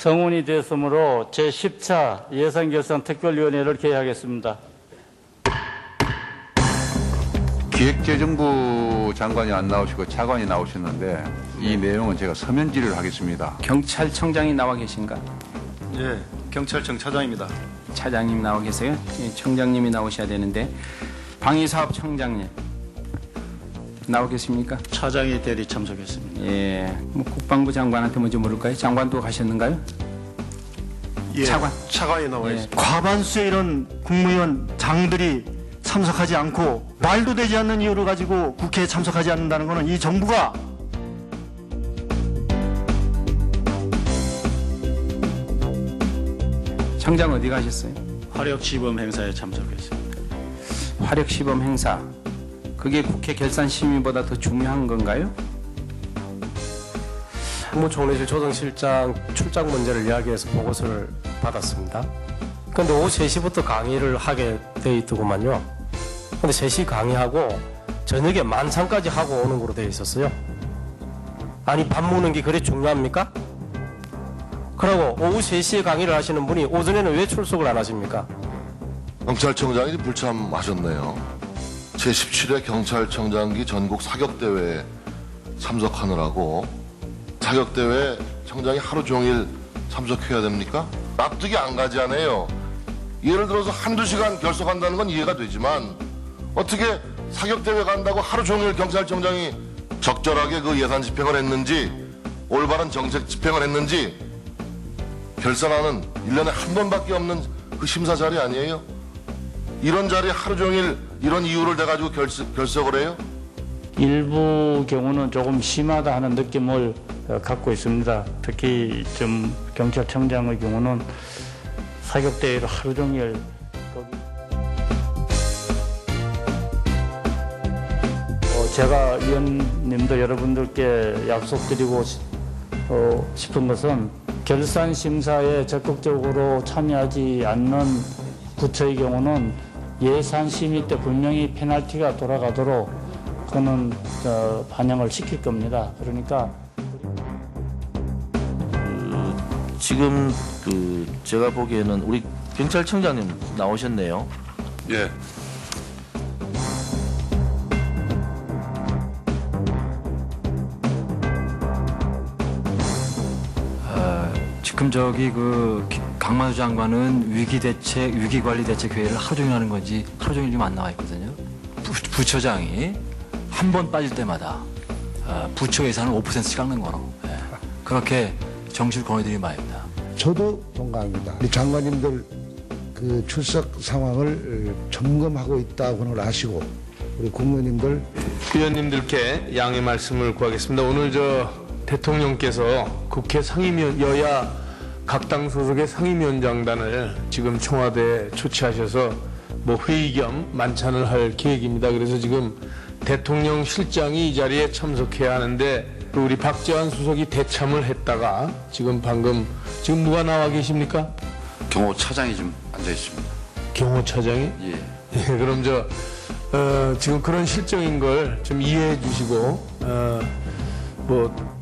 성운이 되었으므로 제10차 예산결산 특별위원회를 개회하겠습니다. 기획재정부 장관이 안 나오시고 차관이 나오셨는데 이 내용은 제가 서면 질의를 하겠습니다. 경찰청장이 나와 계신가? 예, 경찰청 차장입니다. 차장님 나와 계세요? 예, 청장님이 나오셔야 되는데 방위사업 청장님 나와 계십니까? 차장이 대리 참석했습니다. 예, 뭐 국방부 장관한테 먼저 물을까요? 장관도 가셨는가요? 예, 차관. 차관이 나와 예. 있습니다. 과반수의 이런 국무위원 장들이 참석하지 않고 말도 되지 않는 이유를 가지고 국회에 참석하지 않는다는 것은 이 정부가 청장 어디 가셨어요? 화력 시범 행사에 참석했습니다. 화력 시범 행사. 그게 국회 결산 심의보다 더 중요한 건가요? 국무총리실 조정실장 출장 문제를 이야기해서 보고서를 받았습니다. 근데 오후 3시부터 강의를 하게 돼 있더구만요. 근데 3시 강의하고 저녁에 만찬까지 하고 오는 거로 돼 있었어요. 아니 밥 먹는 게 그래 중요합니까? 그러고 오후 3시에 강의를 하시는 분이 오전에는 왜 출석을 안 하십니까? 경찰청장이 불참하셨네요. 제17회 경찰청장기 전국 사격대회에 참석하느라고 사격대회 청장이 하루 종일 참석해야 됩니까? 납득이 안 가지 않아요. 예를 들어서 한두 시간 결석한다는 건 이해가 되지만 어떻게 사격대회 간다고 하루 종일 경찰청장이 적절하게 그 예산 집행을 했는지 올바른 정책 집행을 했는지 결산하는 1년에 한 번밖에 없는 그 심사 자리 아니에요? 이런 자리에 하루 종일 이런 이유를 대가지고 결석, 결석을 해요? 일부 경우는 조금 심하다 하는 느낌을 어, 갖고 있습니다. 특히 좀 경찰청장의 경우는 사격 대회로 하루 종일 어, 제가 위원님도 여러분들께 약속드리고 시- 어, 싶은 것은 결산 심사에 적극적으로 참여하지 않는 부처의 경우는 예산 심의 때 분명히 페널티가 돌아가도록 그거는 어, 반영을 시킬 겁니다. 그러니까 지금 그 제가 보기에는 우리 경찰청장님 나오셨네요. 예. 지금 저기 그 기- 강만수 장관은 위기 대책, 위기 관리 대책 회의를 하루 종일 하는 건지 하루 종일 지금 안 나와 있거든요. 부, 부처장이 한 번 빠질 때마다 아, 부처 예산을 5%씩 깎는 거로 예. 그렇게 정치를 권해드리는 바입니다. 저도 동감합니다. 우리 장관님들 그 출석 상황을 어, 점검하고 있다고는 아시고 우리 국무님들 의원님들께 양해 말씀을 구하겠습니다. 오늘 저 대통령께서 국회 상임위원 여야 각 당 소속의 상임위원장단을 지금 청와대에 초치하셔서 뭐 회의 겸 만찬을 할 계획입니다. 그래서 지금 대통령 실장이 이 자리에 참석해야 하는데 그 우리 박재환 수석이 대참을 했다가 지금 방금 지금 누가 나와 계십니까? 경호 차장이 좀 앉아 있습니다. 경호 차장이? 예. 예, 그럼 저 어, 지금 그런 실정인 걸 좀 이해해 주시고 어, 뭐